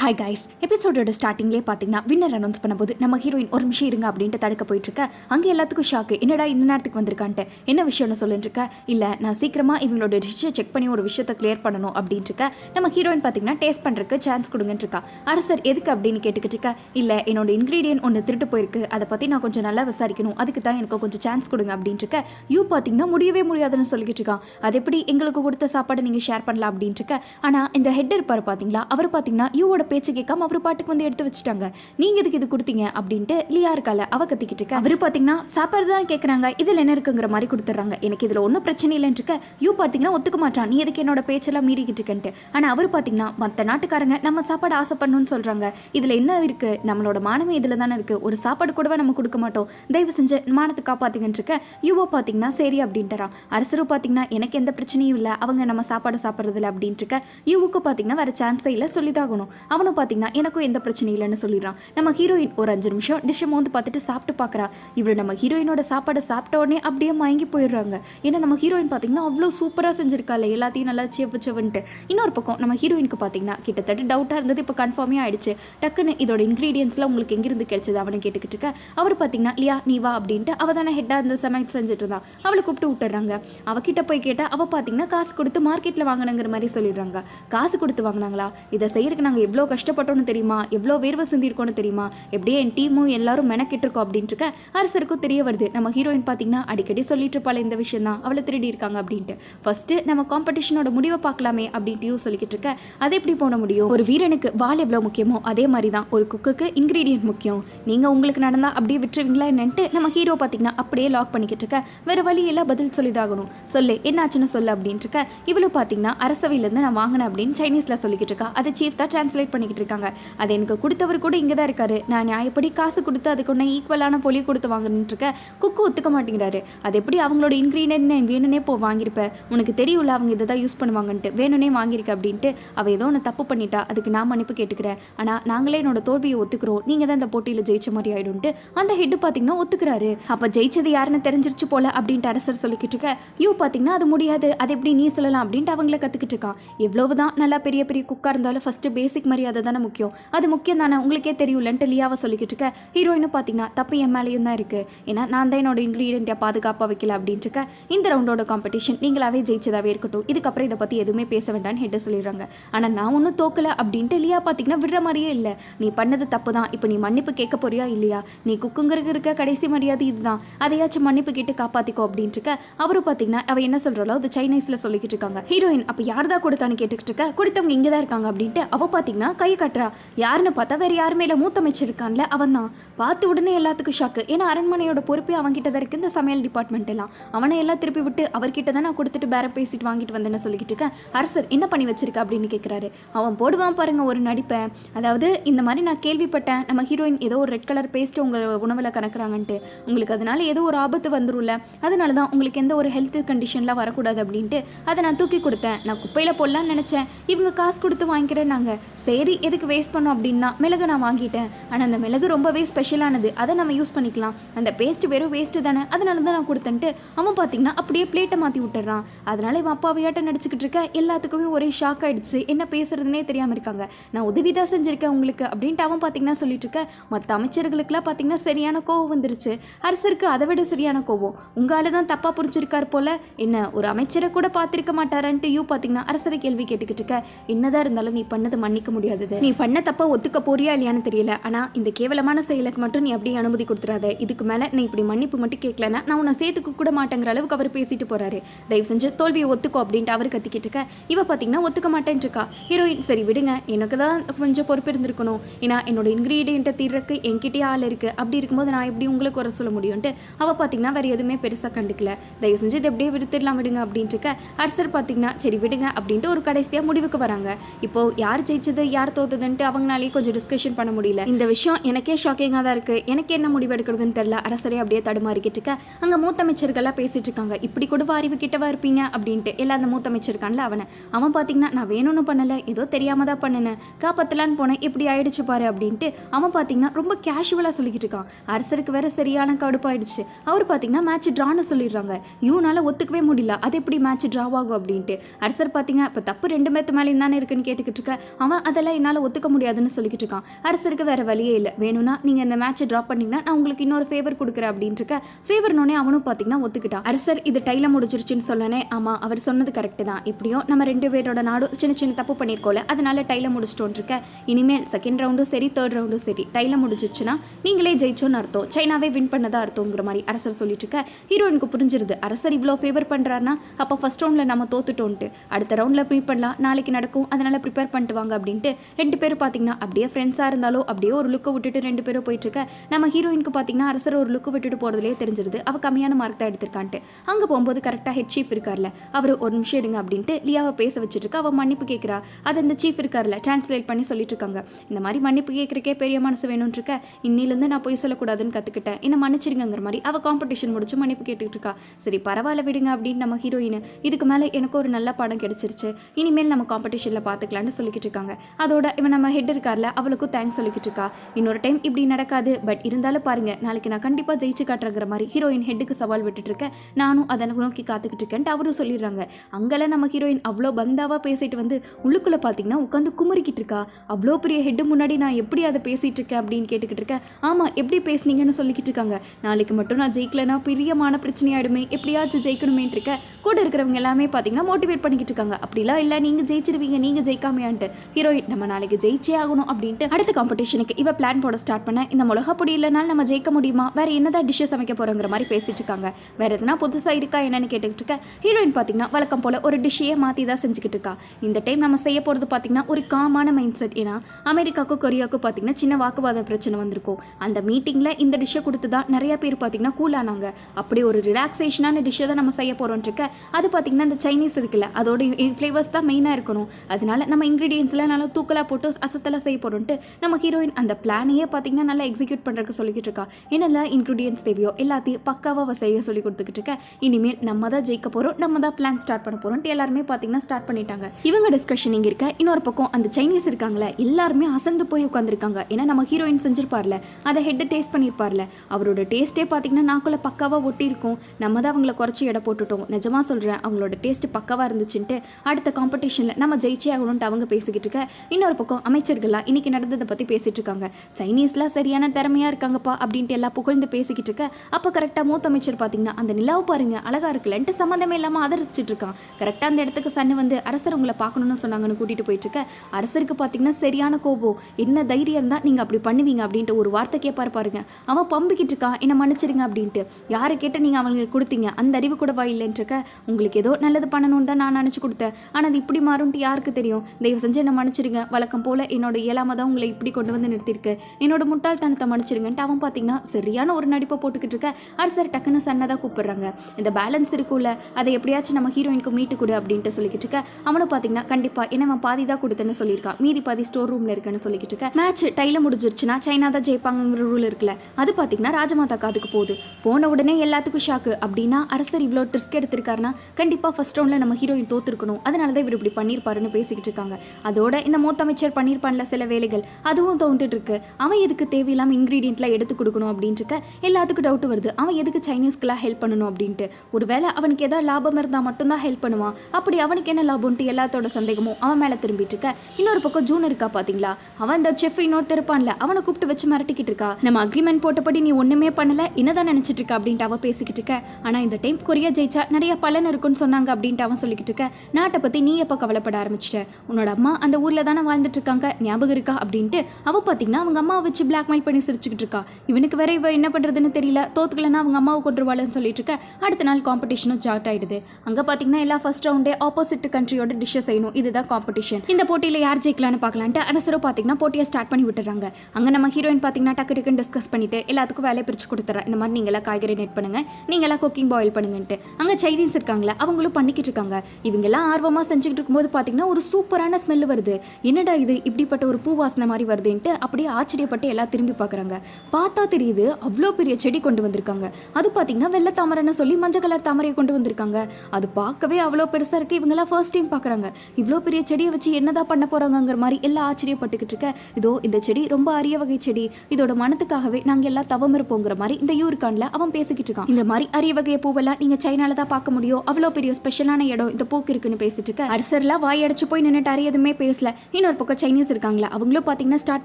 Hi guys எபிசோடோட ஸ்டார்டிங்லேயே பார்த்தீங்கன்னா வின்னர் அனௌன்ஸ் பண்ணும்போது நம்ம ஹீரோயின் ஒரு நிமிஷம் இருங்க அப்படின்ட்டு தடுக்க போயிட்டு இருக்க அங்கே எல்லாத்துக்கும் ஷாக்கு என்னடா இந்த நேரத்துக்கு வந்திருக்கான்ட்டு? என்ன விஷயம்னு சொல்லிட்டு இருக்க இல்லை நான் சீக்கிரமாக இவங்களோட டிஷ்ஷை செக் பண்ணி ஒரு விஷயத்தை கிளியர் பண்ணணும் அப்படின்ட்டு இருக்க நம்ம ஹீரோயின் பார்த்தீங்கன்னா டேஸ்ட் பண்ணுறக்கு சான்ஸ் கொடுங்கன்னு இருக்கா அரசர் எதுக்கு அப்படின்னு கேட்டுக்கிட்டு இருக்க இல்லை என்னோட இன்க்ரீடியன்ட் ஒன்று திருட்டு போயிருக்கு. அதை பற்றி நான் கொஞ்சம் நல்லா விசாரிக்கணும். அதுக்கு தான் எனக்கு கொஞ்சம் சான்ஸ் கொடுங்க அப்படின்ட்டு இருக்க யூ பார்த்தீங்கன்னா முடியவே முடியாதுன்னு சொல்லிக்கிட்டு இருக்கான் அது எப்படி எங்களுக்கு கொடுத்த சாப்பாடு நீங்கள் ஷேர் பண்ணலாம் அப்படின்ட்டு இருக்க ஆனால் இந்த ஹெட் இருப்பார் பார்த்தீங்களா அவர் பார்த்தீங்கன்னா யூவோட பேச்சு கேட்காம அவர் பாட்டுக்கு வந்து எடுத்து வச்சுட்டாங்க. நீங்க எதுக்கு இது கொடுத்தீங்க? அப்படின்ட்டு லியா இருக்கால அவ கத்திக்கிட்டு இருக்க. அவரு பாத்தீங்கன்னா சாப்பாடு தான் கேட்குறாங்க இதுல என்ன இருக்குங்கிற மாதிரி கொடுத்துட்றாங்க. எனக்கு இதுல ஒன்றும் பிரச்சனை இல்லைன்னு இருக்க. யூ பார்த்தீங்கன்னா ஒத்துக்க மாட்டான். நீ எதுக்கு என்னோட பேச்செல்லாம் மீறிக்கிட்டு இருக்கன்ட்டு. ஆனா அவர் பார்த்தீங்கன்னா மற்ற நாட்டுக்காரங்க நம்ம சாப்பாடு ஆசைப்படணும்னு சொல்றாங்க. இதுல என்ன இருக்கு? நம்மளோட மானமே இதுல தானே இருக்கு. ஒரு சாப்பாடு கூடவே நம்ம கொடுக்க மாட்டோம். தயவு செஞ்சு மானத்தை காப்பாத்துங்கன்னு இருக்க. யூவோ பார்த்தீங்கன்னா சரி அப்படின்ட்டுறான் அரசரும் பார்த்தீங்கன்னா எனக்கு எந்த பிரச்சனையும் இல்லை. அவங்க நம்ம சாப்பாடு சாப்பிட்றதில்ல. அப்படின்ட்டு இருக்க. யூவுக்கு பார்த்தீங்கன்னா வேற சான்ஸே இல்லை. சொல்லிதாகணும் அவனும் பார்த்தீங்கன்னா எனக்கும் எந்த பிரச்சனையும் இல்லைன்னு சொல்லிடுறான். நம்ம ஹீரோயின் ஒரு அஞ்சு நிமிஷம் டிஷ்ஷை வந்து பார்த்துட்டு சாப்பிட்டு பார்க்குறா இவர் நம்ம ஹீரோயினோட சாப்பாடை சாப்பிட்ட உடனே அப்படியே மயங்கி போயிடுறாங்க. ஏன்னா நம்ம ஹீரோயின் பார்த்தீங்கன்னா அவ்வளோ சூப்பராக செஞ்சிருக்காள். எல்லாத்தையும் நல்லா செவ்வு செவன்ட்டு. இன்னொரு பக்கம் நம்ம ஹீரோயினுக்கு பார்த்தீங்கன்னா கிட்டத்தட்ட டவுட்டாக இருந்தது. இப்போ கன்ஃபார்மே ஆயிடுச்சு. டக்குன்னு இதோட இன்க்ரீடியன்ஸ்லாம் உங்களுக்கு எங்கிருந்து கிடைச்சது? அவனை கேட்டுக்கிட்டு இருக்க. அவர் பார்த்தீங்கன்னா லியா நீ வா அப்படின்ட்டு அவள் தானே ஹெட்டாக இருந்து சமையல் செஞ்சுட்டு இருந்தா. அவளை கூப்பிட்டு விட்டுறாங்க. அவகிட்ட போய் கேட்டால் அவள் பார்த்தீங்கன்னா காசு கொடுத்து மார்க்கெட்டில் வாங்கினங்கிற மாதிரி சொல்லிடுறாங்க. காசு கொடுத்து வாங்கினாங்களா? இதை செய்யறதுக்கு நாங்கள் எவ்வளோ கஷ்டப்பட்டோன்னு தெரியுமா? எவ்வளோ வேர்வை சிந்திருக்கோன்னு தெரியுமா? எப்படியே என் டீமும் எல்லாரும் மெனக்கிட்டு இருக்கோம் அப்படின்ட்டு இருக்க அரசருக்கும் தெரிய வருது. நம்ம ஹீரோயின் பார்த்தீங்கன்னா அடிக்கடி சொல்லிட்டு இருப்பாள் இந்த விஷயம் தான் அவளை திருடி இருக்காங்க அப்படின்ட்டு. ஃபர்ஸ்ட் நம்ம காம்படிஷனோட முடிவை பார்க்கலாமே அப்படின்ட்டு சொல்லிக்கிட்டு இருக்க அது எப்படி போட முடியும்? ஒரு வீரனுக்கு வால் எவ்வளோ முக்கியமோ அதே மாதிரி தான் ஒரு குக்குக்கு இன்க்ரீடியன்ட் முக்கியம். நீங்கள் உங்களுக்கு நடந்தால் அப்படியே விட்டுருவீங்களா என்னன்ட்டு நம்ம ஹீரோ பார்த்தீங்கன்னா அப்படியே லாக் பண்ணிக்கிட்டு இருக்க வேறு வழியெல்லாம் பதில் சொல்லிதாகணும். சொல்லு என்னாச்சுன்னு சொல்லு அப்படின்ட்டு இருக்க இவ்வளோ பார்த்தீங்கன்னா அரசவையிலேருந்து நான் வாங்கினேன் அப்படின்னு சைனீஸில் சொல்லிக்கிட்டு இருக்கா அதை சீஃப் தான் டிரான்ஸ்லேட் பண்ணிக்கிட்டு இருக்காங்க அது எனக்கு கொடுத்தவர் கூட இங்கே தான் இருக்காரு. நான் நியாயப்படி காசு கொடுத்து அதுக்கு ஒன்று ஈக்குவலான பொலி கொடுத்து வாங்கணுன்ட்டு இருக்கேன் குக்கு ஒத்துக்க மாட்டேங்கிறாரு. அது எப்படி அவங்களோட இன்க்ரீடியன்ட் வேணும்னே போ வாங்கியிருப்பேன் உனக்கு தெரியும்ல அவங்க இதை தான் யூஸ் பண்ணுவாங்கன்ட்டு. வேணும்னே வாங்கியிருக்க அப்படின்ட்டு அவள் ஏதோ ஒன்று தப்பு பண்ணிட்டா. அதுக்கு நான் மன்னிப்பு கேட்டுக்கிறேன். ஆனால் நாங்களே என்னோட தோல்வியை ஒத்துக்கிறோம். நீங்கள் தான் இந்த போட்டியில் ஜெயிச்ச மாதிரி ஆயிடும்ட்டு அந்த ஹெட்டு பார்த்தீங்கன்னா ஒத்துக்கிறாரு. அப்போ ஜெயிச்சது யாருன்னு தெரிஞ்சிருச்சு போல அப்படின்ட்டு அரசர் சொல்லிக்கிட்டு இருக்க யூ பார்த்தீங்கன்னா அது முடியாது. அது எப்படி நீ சொல்லலாம்? அப்படின்ட்டு அவங்கள கற்றுக்கிட்டு இருக்கான். எவ்வளவுதான் நல்லா பெரிய பெரிய குக்காக இருந்தாலும் ஃபஸ்ட்டு பேசிக் மாதிரி மரியாதை தானே முக்கியம்? அது முக்கியம் தானே உங்களுக்கே தெரியும்லன்ட்டு லியாவை சொல்லிக்கிட்டு இருக்க. ஹீரோயினும் பார்த்தீங்கன்னா தப்பு என் மேலேயும் தான் இருக்குது ஏன்னா நான் தான் என்னோட இன்க்ரீடியண்ட்டை பாதுகாப்பாக வைக்கல அப்படின்ட்டு இருக்க. இந்த ரவுண்டோட காம்படிஷன் நீங்களாவே ஜெயிச்சதாகவே இருக்கட்டும். இதுக்கப்புறம் இதை பற்றி எதுவுமே பேச வேண்டாம்னு ஹெட்டை சொல்லிடுறாங்க. ஆனால் நான் ஒன்றும் தோக்கல அப்படின்ட்டு லியா பார்த்தீங்கன்னா விடுற மாதிரியே இல்லை. நீ பண்ணது தப்பு தான். இப்போ நீ மன்னிப்பு கேட்க போறியா இல்லையா? நீ குக்குங்கிறதுக்கு இருக்க கடைசி மரியாதை இதுதான். அதையாச்சும் மன்னிப்பு கேட்டு காப்பாற்றிக்கோ அப்படின்ட்டு இருக்க. அவரும் பார்த்தீங்கன்னா அவ என்ன சொல்கிறாலோ அது சைனீஸில் சொல்லிக்கிட்டு இருக்காங்க. ஹீரோயின் அப்போ யார் தான் கொடுத்தான்னு கேட்டுக்கிட்டு இருக்க? கொடுத்தவங்க இங்கே தான் இருக்காங்க அப்படின்ட்டு அவ பார்த்தீங்கன்னா கை கட்டுறா. யாருன்னு பார்த்தா வேற யாருமே இல்லை. மூத்தமைச்சர் இருக்கான்ல அவன் தான் பார்த்து உடனே எல்லாத்துக்கும் ஷாக்கு ஏன்னா அரண்மனையோட பொறுப்பே அவன்கிட்ட தான் இருக்குது இந்த சமையல் டிபார்ட்மெண்ட் எல்லாம். அவனை எல்லாம் திருப்பி விட்டு அவர்கிட்ட தான் நான் கொடுத்துட்டு பேரம் பேசிட்டு வாங்கிட்டு வந்தேன்னு சொல்லிக்கிட்டு இருக்கேன். அரசர் என்ன பண்ணி வச்சிருக்க அப்படின்னு கேட்குறாரு அவன் போடுவான் பாருங்க ஒரு நடிப்பை. அதாவது இந்த மாதிரி நான் கேள்விப்பட்டேன். நம்ம ஹீரோயின் ஏதோ ஒரு ரெட் கலர் பேஸ்ட்டு உங்கள் உணவில் கணக்குறாங்கன்ட்டு உங்களுக்கு அதனால ஏதோ ஒரு ஆபத்து வந்துரும்ல. அதனால தான் உங்களுக்கு எந்த ஒரு ஹெல்த் கண்டிஷன்லாம் வரக்கூடாது அப்படின்ட்டு அதை நான் தூக்கி கொடுத்தேன். நான் குப்பையில் போடலான்னு நினச்சேன். இவங்க காசு கொடுத்து வாங்கிக்கிறேன் நாங்கள் சரி எதுக்கு வேஸ்ட் பண்ணோம் அப்படின்னா மிளகு நான் வாங்கிட்டேன். ஆனால் அந்த மிளகு ரொம்பவே ஸ்பெஷலானது அதை நம்ம யூஸ் பண்ணிக்கலாம். அந்த பேஸ்ட் வெறும் வேஸ்ட்டு தானே. அதனால தான் நான் கொடுத்தேன்ட்டு அவன் பார்த்தீங்கன்னா அப்படியே பிளேட்டை மாற்றி விட்டுறான். அதனால இவன் அப்பாவையாட்ட நடிச்சுக்கிட்டு இருக்க. எல்லாத்துக்குமே ஒரே ஷாக் ஆகிடுச்சு என்ன பேசுறதுனே தெரியாமல் இருக்காங்க. நான் உதவி தான் செஞ்சுருக்கேன் உங்களுக்கு அப்படின்ட்டு அவன் பார்த்தீங்கன்னா சொல்லிட்டு இருக்க. மற்ற அமைச்சர்களுக்கெல்லாம் பார்த்தீங்கன்னா சரியான கோவம் வந்துருச்சு. அரசருக்கு அதை விட சரியான கோவம். உங்களால் தான் தப்பாக புரிஞ்சிருக்கார் போல. என்ன ஒரு அமைச்சரை கூட பார்த்துருக்க மாட்டாரான்ட்டு யூ பார்த்தீங்கன்னா அரசரை கேள்வி கேட்டுக்கிட்டு இருக்க. என்னதான் இருந்தாலும் நீ பண்ணது மன்னிக்க முடியும் முடியாதது நீ பண்ண தப்ப ஒத்துக்க போறியா இல்லையான்னு தெரியல. ஆனால் இந்த கேவலமான செயலுக்கு மட்டும் நீ அப்படியே அனுமதி கொடுத்துறாத. இதுக்கு மேலே நீ இப்படி மன்னிப்பு மட்டும் கேட்கலன்னா நான் உன்னை சேர்த்துக்க கூட மாட்டேங்கிற அளவுக்கு அவர் பேசிட்டு போறாரு. தயவு செஞ்சு தோல்வியை ஒத்துக்கோ அப்படின்ட்டு அவர் கத்திக்கிட்டு இருக்க. இவ பார்த்தீங்கன்னா ஒத்துக்க மாட்டேன்னு இருக்கா. ஹீரோயின் சரி விடுங்க. எனக்கு தான் கொஞ்சம் பொறுப்பு இருந்திருக்கணும். ஏன்னா என்னோட இன்க்ரீடியண்ட்டை தீர்றக்கு என்கிட்டயே ஆள் இருக்கு. அப்படி இருக்கும்போது நான் எப்படி உங்களுக்கு வர சொல்ல முடியும்ன்ட்டு அவ பார்த்தீங்கன்னா வேற எதுவுமே பெருசாக கண்டுக்கல. தயவு செஞ்சு இதை எப்படியே விடுத்துடலாம் விடுங்க அப்படின்ட்டு இருக்க. அரசர் பார்த்தீங்கன்னா சரி விடுங்க அப்படின்ட்டு ஒரு கடைசியாக முடிவுக்கு வராங்க. இப்போ யார் ஜெயிச்சது யார் தோத்ததுன்ட்டு அவங்களாலேயே கொஞ்சம் டிஸ்கஷன் பண்ண முடியல. இந்த விஷயம் எனக்கே ஷாக்கிங்காக தான் இருக்கு. எனக்கு என்ன முடிவு எடுக்கிறதுன்னு தெரியல. அரசரே அப்படியே தடுமாறிக்கிட்டு இருக்க. அங்கே மூத்த அமைச்சர்கள்லாம் பேசிட்டு இருக்காங்க. இப்படி கூட அறிவு கிட்டவா இருப்பீங்க அப்படின்ட்டு. எல்லாம் அந்த மூத்த அமைச்சர் இருக்கான்ல அவனை. அவன் பார்த்தீங்கன்னா நான் வேணும்னு பண்ணல. ஏதோ தெரியாம தான் பண்ணினேன். காப்பாத்தலான்னு போனேன். இப்படி ஆயிடுச்சு பாரு அப்படின்ட்டு அவன் பார்த்தீங்கன்னா ரொம்ப கேஷுவலாக சொல்லிக்கிட்டு இருக்கான். அரசருக்கு வேற சரியான கடுப்பாயிடுச்சு. அவர் பார்த்தீங்கன்னா மேட்ச் ட்ரான்னு சொல்லிடுறாங்க. இவனால ஒத்துக்கவே முடியல. அது எப்படி மேட்ச் ட்ரா ஆகும்? அப்படின்ட்டு. அரசர் பார்த்தீங்க இப்போ தப்பு ரெண்டு பேர்த்து மேலே தானே இருக்குன்னு கேட்டுக்கிட்டு இருக்க. அவன் அதெல்லாம் இதெல்லாம் என்னால் ஒத்துக்க முடியாதுன்னு சொல்லிக்கிட்டு இருக்கான். அரசருக்கு வேற வழியே இல்லை. வேணும்னா நீங்கள் இந்த மேட்ச்சை ட்ராப் பண்ணீங்கன்னா நான் உங்களுக்கு இன்னொரு ஃபேவர் கொடுக்குறேன் அப்படின்ட்டு இருக்க ஃபேவர்னோடனே அவனும் பார்த்தீங்கன்னா ஒத்துக்கிட்டான். அரசர் இது டைல முடிஞ்சிருச்சுன்னு சொன்னனே ஆமாம் அவர் சொன்னது கரெக்டு தான். இப்படியும் நம்ம ரெண்டு பேரோட நாடும் சின்ன சின்ன தப்பு பண்ணியிருக்கோல அதனால டைல முடிச்சிட்டோன்னு இருக்க இனிமேல் செகண்ட் ரவுண்டும் சரி தேர்ட் ரவுண்டும் சரி. டைல முடிஞ்சிச்சுன்னா நீங்களே ஜெயிச்சோன்னு அர்த்தம். சைனாவே வின் பண்ணதா அர்த்தங்கிற மாதிரி அரசர் சொல்லிட்டு இருக்க ஹீரோயினுக்கு புரிஞ்சிருது. அரசர் இவ்வளோ ஃபேவர் பண்ணுறாருன்னா அப்போ ஃபர்ஸ்ட் ரவுண்டில் நம்ம தோத்துட்டோன்ட்டு. அடுத்த ரவுண்டில் மீட் பண்ணலாம். நாளைக்கு நடக்கும். அதனால் ப்ரிப்பேர் பண்ணிட்டு வாங்க அப்படின்ட்டு ரெண்டு பேரும் பார்த்தீங்கன்னா அப்படியே ஃப்ரெண்ட்ஸாக இருந்தாலும் அப்படியே ஒரு லுக்கை விட்டுட்டு ரெண்டு பேரும் போயிட்டு இருக்க நம்ம ஹீரோயினுக்கு பார்த்தீங்கன்னா அரசர் ஒரு லுக்கு விட்டுட்டு போகிறதுலே தெரிஞ்சிருது. அவள் கம்மியான மார்க் தான் எடுத்திருக்கான்ட்டு. அங்கே போகும்போது கரெக்டாக ஹெட் சீஃப் இருக்கார்ல. அவர் ஒரு நிமிஷம் இருங்க அப்படின்ட்டு லியாவை பேச வச்சுட்டு அவள் மன்னிப்பு கேட்குறா அதை இந்த சீஃப் இருக்கார்ல டிரான்ஸ்லேட் பண்ணி சொல்லிட்டு இருக்காங்க இந்த மாதிரி மன்னிப்பு கேட்குறக்கே பெரிய மனசு வேணும்னு இருக்க இன்னிலேருந்து நான் போய் சொல்லக்கூடாதுன்னு கற்றுக்கிட்டேன் என்ன மன்னிச்சிடுங்கிற மாதிரி அவள் காம்படிஷன் முடிச்சு மன்னிப்பு கேட்டுக்கிட்டு இருக்கா சரி பரவாயில்ல விடுங்க அப்படின்னு நம்ம ஹீரோயின் இதுக்கு மேலே எனக்கு ஒரு நல்ல படம் கிடைச்சிருச்சு. இனிமேல் நம்ம காம்படிஷனில் பார்த்துக்கலான்னு சொல்லிக்கிட்டு இருக்காங்க அதோட இவன் நம்ம ஹெட் இருக்கார்ல அவளுக்கும் தேங்க்ஸ் சொல்லிக்கிட்டு இருக்கா. இன்னொரு டைம் இப்படி நடக்காது. பட் இருந்தாலும் பாருங்க நாளைக்கு நான் கண்டிப்பாக ஜெயிச்சு காட்டுறங்கிற மாதிரி ஹீரோயின் ஹெட்டுக்கு சவால் விட்டுட்டு இருக்கேன் நானும் அதை நோக்கி காத்துக்கிட்டு இருக்கேன்ட்டு அவரும் சொல்லிடுறாங்க. அங்கெல்லாம் நம்ம ஹீரோயின் அவ்வளோ பந்தாவாக பேசிட்டு வந்து உள்ளுக்குள்ளே பார்த்தீங்கன்னா உட்காந்து குமுறிக்கிட்டு இருக்கா. அவ்வளோ பெரிய ஹெட்டு முன்னாடி நான் எப்படி அதை பேசிட்டு இருக்கேன் அப்படின்னு கேட்டுக்கிட்டு இருக்கேன். ஆமாம் எப்படி பேசுனீங்கன்னு சொல்லிக்கிட்டு இருக்காங்க. நாளைக்கு மட்டும் நான் ஜெயிக்கலனா பிரியமான பிரச்சனையாயிடுமே. எப்படியாச்சும் ஜெயிக்கணுமேன்ட்டு இருக்க. கூட இருக்கிறவங்க எல்லாமே பார்த்தீங்கன்னா மோட்டிவேட் பண்ணிக்கிட்டு இருக்காங்க. அப்படிலாம் இல்லை நீங்கள் ஜெயிச்சிருவீங்க நீங்கள் ஜெயிக்காமையான்ட்டு. ஹீரோயின் நம்ம நாளைக்கு ஜெயிச்சே ஆகணும் அப்படின்ட்டு அடுத்த காம்படிஷனுக்கு இவ பிளான் போட ஸ்டார்ட் பண்ண இந்த மிளகா பொடி இல்லைனாலும் நம்ம ஜெயிக்க முடியுமா? வேற என்னதான் டிஷ்ஷை சமைக்க போறோங்கிற மாதிரி பேசிட்டு இருக்காங்க. வேற எதனா புதுசாக இருக்கா என்னன்னு கேட்டுக்கிட்டு இருக்க ஹீரோயின் பார்த்தீங்கன்னா வழக்கம் போல ஒரு டிஷ்ஷையே மாற்றி தான் செஞ்சுக்கிட்டு இருக்கா. இந்த டைம் நம்ம செய்ய போகிறது பார்த்தீங்கன்னா ஒரு காமான மைண்ட் செட் ஏன்னா அமெரிக்காவுக்கும் கொரியாவுக்கும் பார்த்தீங்கன்னா சின்ன வாக்குவாத பிரச்சனை வந்திருக்கும். அந்த மீட்டிங்கில் இந்த டிஷ்ஷை கொடுத்து தான் நிறைய பேர் பார்த்தீங்கன்னா கூல் ஆனாங்க. அப்படி ஒரு ரிலாக்ஸேஷனான டிஷ்ஷை தான் நம்ம செய்ய போகிறோம் இருக்க அது பார்த்தீங்கன்னா இந்த சைனீஸ் இருக்குல்ல அதோட ஃப்ளேவர்ஸ் தான் மெயினாக இருக்கணும். அதனால நம்ம இன்க்ரீடியன்ஸ்லாம் நல்லா தூக்கலாக போட்டு அசத்தலாம் செய்ய போகிறோன்ட்டு நம்ம ஹீரோயின் அந்த பிளானையே பார்த்தீங்கன்னா நல்லா எக்ஸிக்யூட் பண்ணுறதுக்கு சொல்லிக்கிட்டு இருக்கா. என்னெல்லாம் இன்க்ரீடியன்ஸ் தேவையோ எல்லாத்தையும் பக்காவாக செய்ய சொல்லி கொடுத்துக்கிட்டு இருக்கேன் இனிமேல் நம்ம தான் ஜெயிக்க போகிறோம் நம்ம தான் பிளான் ஸ்டார்ட் பண்ண போகிறோம்ட்டு எல்லாருமே பார்த்தீங்கன்னா ஸ்டார்ட் பண்ணிட்டாங்க. இவங்க டிஸ்கஷன் இங்கே இருக்க? இன்னொரு பக்கம் அந்த சைனீஸ் இருக்காங்களே எல்லாருமே அசந்து போய் உட்காந்துருக்காங்க ஏன்னா நம்ம ஹீரோயின் செஞ்சிருப்பார்ல அதை ஹெட்டு டேஸ்ட் பண்ணியிருப்பார்ல அவரோட டேஸ்ட்டே பார்த்தீங்கன்னா நாக்குள்ள பக்காவாக ஒட்டியிருக்கும். நம்ம தான் அவங்கள குறைச்சி எடை போட்டுட்டோம். நிஜமாக சொல்கிறேன் அவங்களோட டேஸ்ட் பக்காவாக இருந்துச்சுன்ட்டு அடுத்த காம்படிஷனில் நம்ம ஜெயிச்சே ஆகணும்ட்டு அவங்க பேசிக்கிட்டு இருக்க. இன்னொரு பக்கம் அமைச்சர்கள்லாம் இன்னைக்கு நடந்ததை பற்றி பேசிட்டு இருக்காங்க சைனீஸ்லாம் சரியான திறமையாக இருக்காங்கப்பா அப்படின்ட்டு எல்லாம் புகழ்ந்து பேசிக்கிட்டு இருக்க அப்போ கரெக்டாக மூத்த அமைச்சர் பார்த்தீங்கன்னா அந்த நிலாவை பாருங்க அழகா இருக்குல்லன்ட்டு சம்மந்தமே இல்லாமல் ஆதரிச்சிட்டு இருக்கான் கரெக்டாக அந்த இடத்துக்கு சன்னு வந்து அரசர் உங்களை பார்க்கணும்னு சொன்னாங்கன்னு கூட்டிகிட்டு போயிட்டு இருக்க அரசருக்கு பார்த்தீங்கன்னா சரியான கோபம். என்ன தைரியம் இருந்தால் நீங்கள் அப்படி பண்ணுவீங்க அப்படின்ட்டு ஒரு வார்த்தை கேட்பாரு பாருங்க. அவன் பம்பிக்கிட்டு இருக்கான் என்ன மன்னிச்சிருங்க அப்படின்ட்டு. யாரை கேட்ட நீங்கள் அவங்களுக்கு கொடுத்தீங்க? அந்த அறிவு கூட இல்லைன்னு உங்களுக்கு ஏதோ நல்லது பண்ணணும்னு தான் நான் நினச்சி கொடுத்தேன். ஆனால் அது இப்படி மாறும்ட்டு யாருக்கு தெரியும்? தயவு செஞ்சு என்ன மன்னிச்சிருங்க. வழக்கம் போல் என்னோட இயலாமல் தான் உங்களை இப்படி கொண்டு வந்து நிறுத்திருக்கு என்னோட முட்டாள்தனத்தை மன்னிச்சிருங்கன்ட்டு அவன் பார்த்தீங்கன்னா சரியான ஒரு நடிப்பை போட்டுக்கிட்டு இருக்க. அரசர் டக்குன்னு சன்னதாக கூப்பிடுறாங்க. இந்த பேலன்ஸ் இருக்குல்ல அதை எப்படியாச்சும் நம்ம ஹீரோயினுக்கு மீட்டு கொடு அப்படின்ட்டு சொல்லிக்கிட்டு இருக்க. அவனும் பார்த்தீங்கன்னா கண்டிப்பாக என்ன அவன் பாதி தான் கொடுத்தேன்னு சொல்லியிருக்கான் மீதி பாதி ஸ்டோர் ரூமில் இருக்குன்னு சொல்லிக்கிட்டு இருக்க. மேட்ச் டைல முடிஞ்சிருச்சுன்னா சைனா தான் ஜெயிப்பாங்கிற ரூல் இருக்குல்ல. அது பார்த்தீங்கன்னா ராஜமாதா காதுக்கு போகுது. போன உடனே எல்லாத்துக்கும் ஷாக்கு அப்படின்னா அரசர் இவ்வளோ ட்ரிஸ்க் எடுத்திருக்காருன்னா கண்டிப்பாக ஃபர்ஸ்ட் ரவுண்டில் நம்ம ஹீரோயின் தோத்துருக்கணும். அதனால தான் இவர் இப்படி பண்ணியிருப்பாருன்னு பேசிக்கிட்டு இருக்காங்க. அதோட இந்த மூத்த அமைச்சர் பண்ணியிருப்பான்ல சில வேலைகள் அதுவும் தோந்துட்டு இருக்கு அவன் எதுக்கு தேவையில்லாமல் இன்க்ரீடியண்ட்லாம் எடுத்து கொடுக்கணும் அப்படின்ட்டு இருக்க எல்லாத்துக்கும் டவுட் வருது. அவன் எதுக்கு சைனீஸ்க்குலாம் ஹெல்ப் பண்ணணும் அப்படின்ட்டு. ஒருவேளை அவனுக்கு ஏதாவது லாபம் இருந்தால் மட்டும்தான் ஹெல்ப் பண்ணுவான். அப்படி அவனுக்கு என்ன லாபம்ன்ட்டு எல்லாத்தோட சந்தேகமும் அவன் மேலே திரும்பிட்டு இருக்க இன்னொரு பக்கம் ஜூன் இருக்கா பாத்தீங்களா? அவன் இந்த செஃப் இன்னொருத்தர் இருப்பான்ல அவனை கூப்பிட்டு வச்சு மிரட்டிக்கிட்டு இருக்கா. நம்ம அக்ரிமெண்ட் போட்டபடி நீ ஒன்றுமே பண்ணல என்னதான் நினச்சிட்டு இருக்க அப்படின்ட்டு அவன் பேசிக்கிட்டு இருக்க. ஆனால் இந்த டைம் கொரியா ஜெயிச்சா நிறைய பலன் இருக்குன்னு சொன்னாங்க அப்படின்ட்டு அவன் சொல்லிக்கிட்டு இருக்க. நாட்டை பத்தி நீ எப்போ கவலைப்பட ஆரம்பிச்சிட்ட? உன்னோட அம்மா அந்த ஊரில் தானே வாழ்ந்துட்டு இருக்காங்க ஞாபகம் இருக்கா? அப்படின்ட்டு அவ பார்த்தீங்கன்னா அவங்க அம்மாவை வச்சு பிளாக்மெயில் பண்ணி சிரிச்சுக்கிட்டு இருக்கா. இவனுக்கு வேற இவ என்ன பண்றதுன்னு தெரியல. தோத்துக்கலன்னா அவங்க அம்மாவை கொண்டுருவாள்னு சொல்லிட்டு இருக்க. அடுத்த நாள் காம்படிஷனும் ஸ்டார்ட் ஆயிடுது. அங்கே பார்த்தீங்கன்னா எல்லா ஃபர்ஸ்ட் ரவுண்டே ஆப்போசிட் கண்ட்ரியோட டிஷ்ஷை செய்யணும். இதுதான் காம்படிஷன் இந்த போட்டியில் யார் ஜெயிக்கலாம்னு பார்க்கலான்ட்டு அரசரும் பார்த்தீங்கன்னா போட்டியை ஸ்டார்ட் பண்ணி விட்டுறாங்க. அங்கே நம்ம ஹீரோயின் பார்த்தீங்கன்னா டக்கு டக்குன்னு டிஸ்கஸ் பண்ணிட்டு எல்லாத்துக்கும் வேலையை பிரிச்சு கொடுத்துறேன். இந்த மாதிரி நீங்களாம் காய்கறி நெட் பண்ணுங்க. நீங்களாம் குக்கிங் பாயில் பண்ணுங்கன்ட்டு. அங்கே சைனீஸ் இருக்காங்களா அவங்களும் பண்ணிக்கிட்டு இருக்காங்க. இவங்கெல்லாம் ஆர்வமாக செஞ்சுக்கிட்டு இருக்கும்போது பார்த்தீங்கன்னா ஒரு சூப்பரான ஸ்மெல் வருது. என்னடா இது இப்படிப்பட்ட ஒரு பூ வாசனை மாதிரி வருதுன்ட்டு அப்படியே ஆச்சரியப்பட்டு எல்லாம் திரும்பி பார்க்குறாங்க. பார்த்தா தெரியுது அவ்வளோ பெரிய செடி கொண்டு வந்திருக்காங்க. அது பார்த்தீங்கன்னா வெள்ளை தாமரைன்னு சொல்லி மஞ்சள் கலர் தாமரையை கொண்டு வந்திருக்காங்க. அது பார்க்கவே அவ்வளோ பெருசாக இருக்குது இவங்கெல்லாம் ஃபர்ஸ்ட் டைம் பார்க்குறாங்க. இவ்வளோ பெரிய செடியை வச்சு என்னதான் பண்ண போகிறாங்கங்கிற மாதிரி எல்லாம் ஆச்சரியப்பட்டுக்கிட்டு இருக்க. இதோ இந்த செடி ரொம்ப அரிய வகை செடி. இதோட மனத்துக்காகவே நாங்கள் எல்லாம் தவம் இருப்போங்கிற மாதிரி இந்த யூர்கான்ல அவன் பேசிக்கிட்டு இருக்கான். இந்த மாதிரி அரிய வகை பூவெல்லாம் நீங்க சைனால தான் பார்க்க முடியும். அவ்வளோ பெரிய ஸ்பெஷலான இடம் இந்த பூக்கு இருக்குன்னு பேசிட்டு இருக்க. அரசர்லாம் வாய் அடைச்சு போய் நின்றுட்டு எதுவுமே பேசல. இன்னொரு பக்கம் சைனீஸ் இருக்காங்களா அவங்களும் பார்த்தீங்கன்னா ஸ்டார்ட்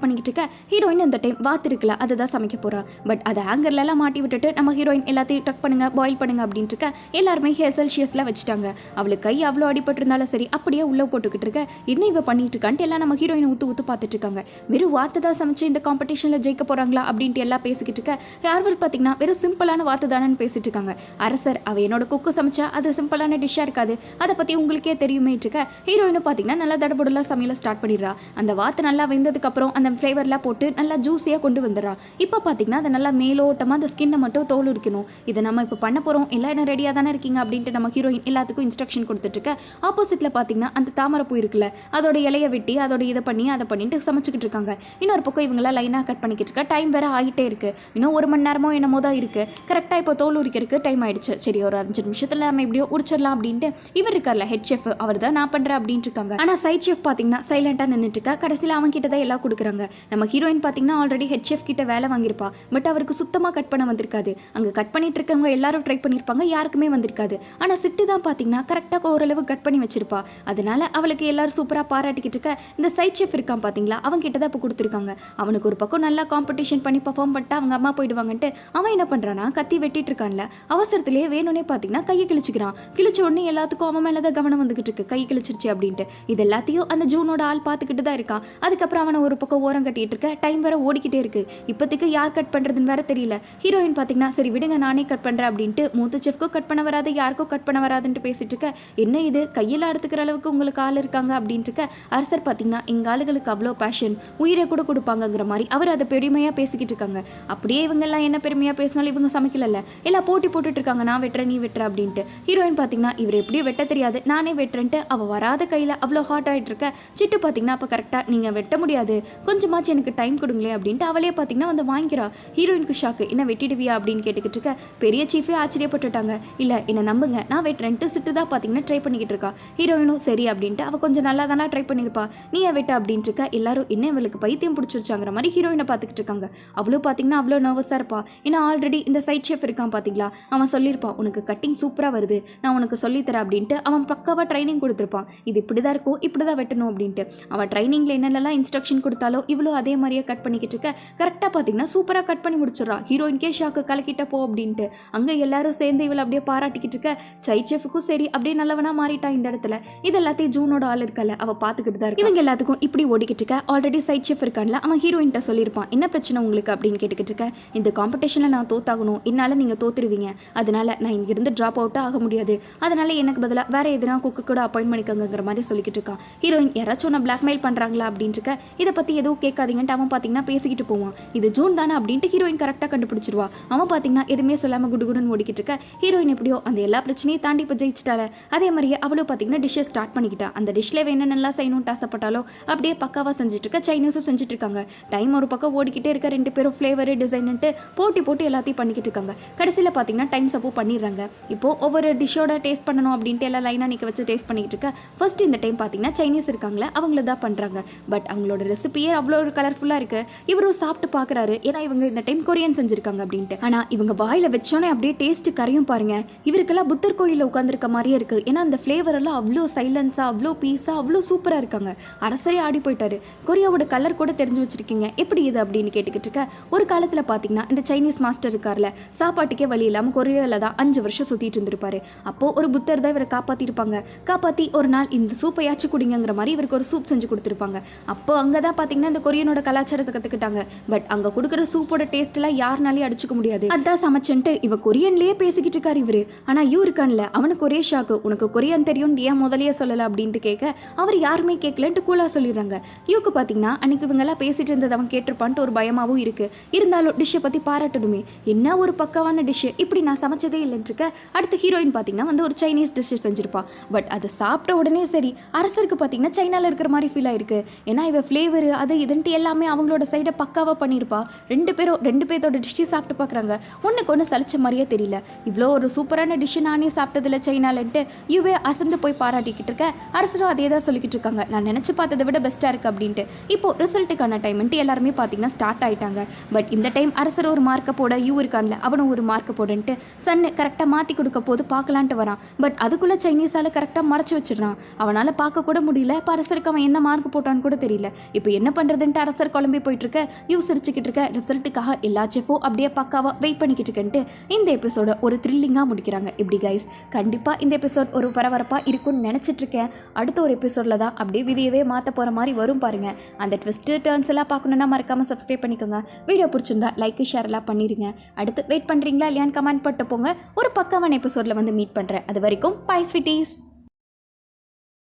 பண்ணிக்கிட்டு இருக்க ஹீரோயின் இந்த டைம் வாத்து இருக்குல்ல அதை சமைக்க போறா. பட் அதை ஹேங்கர்லலாம் மாட்டி விட்டுட்டு நம்ம ஹீரோயின் எல்லாத்தையும் டக் பண்ணுங்க பாயில் பண்ணுங்க அப்படின்ட்டு இருக்க எல்லாருமே ஹேர் செல்சியஸில் வச்சுட்டாங்க. அவளுக்கு கை அவ்வளோ அடிபட்டிருந்தாலும் சரி அப்படியே உள்ளே போட்டுக்கிட்டு இருக்க என்ன இவ பண்ணிட்டு இருக்கான்ட்டு எல்லாம் நம்ம ஹீரோயினை ஊத்து ஊத்து பார்த்துட்டு இருக்காங்க. வெறும் வார்த்தை தான் சமைச்சு இந்த காம்படிஷனில் ஜெயிக்க போறாங்களா அப்படின்ட்டு எல்லாம் பேசிக்கிட்டு இருக்க யார்வல் பார்த்தீங்கன்னா வெறும் சிம்பிளான வார்த்தை தானேன்னு பேசிட்டு இருக்காங்க. அரசர் அவ என்னோட குக்கு சமைச்சா அது சிம்பிளான டிஷ்ஷாக இருக்காது. அதை பற்றி உங்களுக்கே தெரியுமே இருக்க ஹீரோயினை பார்த்தீங்கன்னா நல்லா தடபுடலாம் சமையல ஸ்டார்ட் பண்ணிடுறா. அந்த வாத்து நல்லா வெந்ததுக்கு அப்புறம் அந்த ஃப்ளேவர்லாம் போட்டு நல்லா ஜூஸியாக கொண்டு வந்துடுறா. இப்போ பார்த்தீங்கன்னா அதை நல்லா மேலோட்டமாக அந்த ஸ்கின்னை மட்டும் தோல் உரிக்கணும். இதை நம்ம இப்போ பண்ண போகிறோம் எல்லா என்ன ரெடியாக தானே இருக்கீங்க அப்படின்ட்டு நம்ம ஹீரோயின் எல்லாத்துக்கும் இன்ஸ்ட்ரக்ஷன் கொடுத்துட்டு இருக்க. ஆப்போசிட்டில் பார்த்தீங்கன்னா அந்த தாமரை பூ இருக்குல்ல அதோட இலையை வெட்டி அதோட இதை பண்ணி அதை பண்ணிட்டு சமைச்சிக்கிட்டு இருக்காங்க. இன்னொரு பக்கம் இவங்களாம் லைனாக கட் பண்ணிக்கிட்டு இருக்க. டைம் வேற ஆகிட்டே இருக்கு. இன்னும் ஒரு மணி நேரமோ என்னமோ தான் இருக்கு. கரெக்டாக இப்போ தோல் உரிக்கிறதுக்கு டைம் ஆயிடுச்சு. சரி ஒரு அஞ்சு நிமிஷத்தில் நம்ம எப்படியோ உரிச்சிடலாம் அப்படின்ட்டு இவர் இருக்கார்ல ஹெட் செஃப் அவர் தான் நான் பண்ணுறேன் அப்படின்ட்டு இருக்காங்க. ஆனால் சைட் செஃப் பார்த்தீங்கன்னா சைலண்டாக நின்றுட்டு இருக்கா கடைசியில் அவன் கிட்ட தான் எல்லாம் கொடுக்குறாங்க. நம்ம ஹீரோயின் பார்த்தீங்கன்னா ஆல்ரெடி ஹெட் செஃப் கிட்ட வேலை வாங்கியிருப்பா. பட் அவருக்கு சுத்தமாக கட் பண்ண வந்திருக்காது. அங்கே கட் பண்ணிட்டு இருக்கவங்க எல்லாரும் ட்ரை பண்ணியிருப்பாங்க யாருக்குமே வந்திருக்காது. ஆனால் சிட்டு தான் பார்த்தீங்கன்னா கரெக்டாக ஓரளவு கட் பண்ணி வச்சிருப்பா. அதனால அவளுக்கு எல்லாரும் சூப்பராக பாராட்டிக்கிட்டு இருக்க இந்த சைட் செஃப் இருக்கான் பார்த்தீங்களா அவன் கிட்ட தான் இப்போ கொடுத்துருக்காங்க. அவனுக்கு ஒரு பக்கம் நல்லா காம்படிஷன் பண்ணி பர்ஃபார்ம் பண்ணிட்டு அவங்க அம்மா போயிடுவாங்கன்ட்டு அவன் என்ன பண்ணுறான்னா கத்தி வெட்டிட்டு இருக்கான்ல அவசரத்திலேயே வேணும்னே பார்த்தீங்கன்னா கையை கிழிச்சிக்கிறான். கிழிச்ச உடனே எல்லாத்துக்கும் அவன் மேலே தான் கவனம் வந்துகிட்டு இருக்கு. கை கிழிச்சிருச்சு அப்படின்ட்டு. இது எல்லாத்தையும் அந்த ஜூனோட ஆள் பார்த்துக்கிட்டு தான் இருக்கான். அதுக்கப்புறம் அவனை ஒரு பக்கம் ஓரம் கட்டிட்டு இருக்க டைம் வேற ஓடிக்கிட்டே இருக்கு. இப்போதைக்கு யார் கட் பண்ணுறதுன்னு வேற தெரியல. ஹீரோயின் பார்த்தீங்கன்னா சரி விடுங்க நானே கட் பண்ணுறேன் அப்படின்ட்டு மூத்த செஃப்க்கோ கட் பண்ண வராது யாருக்கோ கட் பண்ண வராதுன்ட்டு பேசிட்டு இருக்க என்ன இது? கையில் அறுத்துக்கிற அளவுக்கு உங்களுக்கு ஆள் இருக்காங்க? அப்படின்ட்டு இருக்க அரசர் பார்த்தீங்கன்னா எங்கள் ஆளுகளுக்கு அவ்வளோ பேஷன் உயிரை கூட கொடுப்பாங்கங்கிற மாதிரி. அவர் அதை பெருமையாக பேசிக்கிட்டு இருக்காங்க. அப்படியே இவங்கெல்லாம் என்ன பெருமையாக பேசினாலும் இவங்க சமைக்கலல்ல. எல்லாம் போட்டி போட்டுட்டு இருக்காங்க நான் வெட்டுறேன் நீ வெட்டுற அப்படின்ட்டு. ஹீரோயின் பார்த்தீங்கன்னா இவர் எப்படியும் வெட்ட தெரியாது நானே வெட்டுறேன்ட்டு அவள் வராத கையில் அவ்வளோ ஹாட் ஆகிட்டு இருக்க சிட்டு பார்த்தீங்கன்னா அப்போ கரெக்டாக நீங்கள் வெட்ட முடியாது. கொஞ்சமாச்சும் எனக்கு டைம் கொடுங்களேன் அப்படின்ட்டு அவளே பார்த்தீங்கன்னா வந்து வாங்கிக்கிறா. ஹீரோயினுக்கு ஷாக்கு என்ன வெட்டிடுவியா? அப்படின்னு கேட்டுக்கிட்டு இருக்க. பெரிய சீஃபே ஆச்சரியப்பட்டுட்டாங்க. இல்லை என்னை நம்புங்க. நான் வெட்டுறேன்ட்டு சிட்டு தான் பார்த்தீங்கன்னா ட்ரை பண்ணிக்கிட்டு இருக்கா. ஹீரோயினும் சரி அப்படின்ட்டு அவள் கொஞ்சம் நல்லா தானே ட்ரை பண்ணியிருப்பா நீ வெட்ட? அப்படின்ட்டு இருக்க. எல்லாரும் என்ன இவளுக்கு பைத்தியம் பிடிச்சிருச்சாங்கிற மாதிரி ஹீரோயினை பார்த்துக்கிட்டு இருக்காங்க. அவ்வளோ பார்த்தீங்கன்னா அவ்வளோ நர்வஸாக இருப்பா. ஏன்னா ஆல்ரெடி இந்த சைட் ஷெஃப் இருக்கான் பார்த்தீங்களா அவன் சொல்லியிருப்பான் உனக்கு கட்டிங் சூப்பராக வருது. நான் உனக்கு சொல்லித்தரேன் அப்படின்ட்டு அவன் பக்காவாக ட்ரைனிங் கொடுத்துருப்பான். இது இப்படி தான் இருக்கும். இப்படி தான் வெட்டணும் அப்படின்ட்டு. அவன் ட்ரைனிங்கில் என்னென்னலாம் இன்ஸ்ட்ரக்ஷன் கொடுத்தாலோ இவ்வளோ அதே மாதிரியே கட் பண்ணிக்கிட்டு இருக்க. கரெக்டாக பார்த்தீங்கன்னா சூப்பராக கட் பண்ணி முடிச்சிடறா. ஹீரோயின்கே ஷாக்கு கலக்கிட்ட போ அப்படின்ட்டு. அங்கே எல்லாரும் சேர்ந்து இவளை அப்படியே பாராட்டிக்கிட்டு இருக்க. சைட் செஃபுக்கும் சரி அப்படியே நல்லவனா மாறிட்டா இந்த இடத்துல. இது எல்லாத்தையும் ஜூனோட ஆள் இருக்கல. அவ பார்த்துக்கிட்டு தான் இருக்கு. இவங்க எல்லாத்துக்கும் இப்படி ஓடிக்கிட்டு இருக்க. ஆல்ரெடி சைட் செஃப் இருக்கான்ல அவன் ஹீரோயின்ட்ட சொல்லியிருப்பான். என்ன பிரச்சனை உங்களுக்கு? அப்படின்னு கேட்டுக்கிட்டு இருக்க. இந்த காம்படிஷனில் நான் தோத்தாகணும். என்னால் நீங்கள் தோத்துருவீங்க. அதனால நான் இங்கிருந்து ட்ராப் அவுட்டாக ஆக முடியாது. அதனால எனக்கு பதிலாக வேற எதுனா குக்கு கூட அப்பாயின்ட் பண்ணிக்கோங்கிற மாதிரி சொல்லிக்கிட்டு இருக்கான். ஹீரோயின் யாராச்சும் பிளாக்மெயில் பண்ணுறாங்களா அப்படின்ட்டு இருக்க இதை பற்றி எதுவும் கேட்காதீங்கன்ட்டு அவன் பார்த்தீங்கன்னா பேசிக்கிட்டு போவான். இது ஜூன் தானே அப்படின்ட்டு ஹீரோயின் கரெக்டாக கண்டுபிடிச்சிருவா. அவன் பார்த்தீங்கன்னா எதுவுமே சொல்லாமல் குடுகுடுன்னு ஓடிக்கிட்டு இருக்க ஹீரோயின் எப்படியோ அந்த எல்லா பிரச்சனையும் தாண்டி இப்போ ஜெயிச்சிட்டால அதே மாதிரியே அவளும் பார்த்தீங்கன்னா டிஷ்ஷை ஸ்டார்ட் பண்ணிக்கிட்டா. அந்த டிஷ்ஷில் என்னென்னலாம் செய்யணும்னு ஆசைப்பட்டாலோ அப்படியே பக்காவாக செஞ்சுட்டு இருக்க சைனீஸும் செஞ்சுட்டு இருக்காங்க டைம் ஒரு பக்கம் ஓடிக்கிட்டே இருக்க. ரெண்டு பேரும் ஃப்ளேவரு டிசைன்ட்டு போட்டி போட்டு எல்லாத்தையும் பண்ணிக்கிட்டு இருக்காங்க கடைசியில் பார்த்தீங்கன்னா டைம் சப்போ பண்ணிடுறாங்க. இப்போ ஒவ்வொரு டிஷ்ஷோட டேஸ்ட் பண்ணணும் அப்படின்ட்டு எல்லாம் லைனாக நிற்க வச்சு டேஸ்ட் பண்ணிக்கிட்டு இருக்க ஃபர்ஸ்ட் இந்த டைம் பார்த்தீங்கன்னா சைனீஸ் இருக்காங்களே அவங்கள தான் பண்ணுறாங்க பட் அவங்களோட ரெசிபியே அவ்வளோ ஒரு கலர்ஃபுல்லாக இருக்கு? இவரும் சாப்பிட்டு பார்க்குறாரு ஏன்னா இவங்க இந்த டைம் கொரியன் செஞ்சிருக்காங்க அப்படின்ட்டு. ஆனால் இவங்க வாயில் வச்சோன்னே அப்படியே டேஸ்ட் கரையும் பாருங்க. இவருக்கெல்லாம் புத்தர் கோயிலில் உட்காந்துருக்க மாதிரியே இருக்கு. ஏன்னா அந்த ஃப்ளேவர் எல்லாம் அவ்வளோ சைலன்ஸாக அவ்வளோ பீஸாக அவ்வளோ சூப்பராக இருக்காங்க. அரசரே ஆடி போயிட்டாரு. கொரியாவோட கலர் கூட தெரிஞ்சு வச்சிருக்கீங்க. எப்படி இது அப்படின்னு கேட்டுக்கிட்டு இருக்க? ஒரு காலத்தில் பார்த்தீங்கன்னா இந்த சைனீஸ் மாஸ்டர் இருக்கார்ல சாப்பாட்டுக்கே வழி இல்லாமல் கொரியாவில் தான் அஞ்சு வருஷம் சுற்றிட்டு இருந்திருப்பாரு. அப்போ ஒரு புத்தர் தான் இவரை காப்பாற்றிருப்பாங்க காப்பாற்றி ஒரு நாள் இந்த சூப்பையாச்சும் குடிங்கிற மாதிரி இவருக்கு ஒரு சூப் செஞ்சு கொடுத்துருப்பாங்க. அப்போ அங்கே தான் பார்த்தீங்கன்னா இந்த கொரியனோட கலாச்சாரத்தை கற்றுக்கிட்டாங்க பட் அங்கே கொடுக்குற சூப்போட டேஸ்ட்லாம் யாருனாலையும் அடிச்சுக்க முடியாது. அதான் சமைச்சன்ட்டு இவன் கொரியன்லேயே பேசிக்கிட்டு இருக்காரு இவரு. ஆனால் யூ இருக்கான்ல அவனுக்கு ஒரே ஷாக்கு உனக்கு கொரியன் தெரியும் ஏன் முதலையே சொல்லலை அப்படின்ட்டு கேட்க அவர் யாருமே கேட்கலன்ட்டு கூலாக சொல்லிடுறாங்க. யூக்கு பார்த்தீங்கன்னா அன்னைக்கு இவங்கெல்லாம் பேசிட்டு இருந்தது அவன் கேட்டிருப்பான்ட்டு ஒரு பயமாகவும் இருக்கு. இருந்தாலும் டிஷ்ஷை பற்றி பாராட்டணுமே. என்ன ஒரு பக்கமான டிஷ்ஷு இப்படி நான் சமைச்சதே இல்லைன்னு இருக்க அடுத்த ஹீரோயின் பார்த்தீங்கன்னா வந்து ஒரு சைனீஸ் டிஷ் செஞ்சிருப்பா. பட் அதை சாப்பிட்ட உடனே சரி அரசருக்கு பார்த்தீங்கன்னா சைனால இருக்கிற மாதிரி ஃபீல் ஆயிருக்கு. ஏன்னா இவ ஃப்ளேவர் அது இதுன்ட்டு எல்லாமே அவங்களோட சைடை பக்காவாக பண்ணியிருப்பா ரெண்டு பேரும் ரெண்டு பேர்த்தோட டிஷ்ஷையும் சாப்பிட்டு பார்க்குறாங்க ஒன்றுக்கு ஒன்று சலிச்ச மாதிரியே தெரியல. இவ்வளோ ஒரு சூப்பரான டிஷ்ஷு நானே சாப்பிட்டதில்ல சைனாலன்ட்டு யுவே அசந்து போய் பாராட்டிக்கிட்டு இருக்க. அரசரும் அதே தான் சொல்லிக்கிட்டு இருக்காங்க. நான் நினச்சி பார்த்ததை விட பெஸ்ட்டாக இருக்கு அப்படின்ட்டு. இப்போ ரிசல்ட்டுக்கான டைம்ன்ட்டு எல்லாருமே பார்த்தீங்கன்னா ஸ்டார்ட் ஆயிட்டாங்க. பட் இந்த டைம் அரசர் ஒரு மார்க்கை போட யூ இருக்கான்ல அவனும் ஒரு மார்க்கை போடன்ட்டு சன்னு கரெக்டாக மாற்றி கொடுக்க போது பார்க்கலான்ட்டு வரான். பட் அதுக்குள்ளே சைனீஸால் கரெக்டாக மறைச்சி வச்சிடறான். அவனால் பார்க்க கூட முடியல. இப்போ அரசருக்கு அவன் என்ன மார்க் போட்டான்னு கூட தெரியல. இப்போ என்ன பண்ணுறதுன்ட்டு அரசர் குழம்பி போயிட்டு இருக்க யூ சிரிச்சுக்கிட்டு இருக்க. ரிசல்ட்டுக்காக எல்லா செஃபும் அப்படியே பக்காவாக வெயிட் பண்ணிக்கிட்டு இருக்கேன்ட்டு இந்த எபிசோட ஒரு த்ரில்லிங்காக முடிக்கிறாங்க. இப்படி கைஸ் கண்டிப்பாக இந்த எபிசோட் ஒரு பரபரப்பாக இருக்கும்னு நினச்சிட்டு இருக்கேன். அடுத்த ஒரு எபிசோடில் தான் அப்படியே விதியவே மாற்ற போகிற மாதிரி வரும் பாருங்கள் அந்த ட்விஸ்ட்டு டேர்ன்ஸ் எல்லாம் பார்க்கணுன்னா மறக்காமல் சப்ஸ்கிரைப் பண்ணிக்கோங்க. வீடியோ பிடிச்சிருந்தா லைக் ஷேர் எல்லாம் பண்ணிடுங்க அடுத்து வெயிட் பண்ணுறீங்களா இல்லையான்னு கமெண்ட் பண்ணிட்டு போங்க. ஒரு பக்காவான எபிசோடில் வந்து மீட் பண்ணுறேன் அது வரைக்கும் பாய் ஸ்வீட்டீஸ்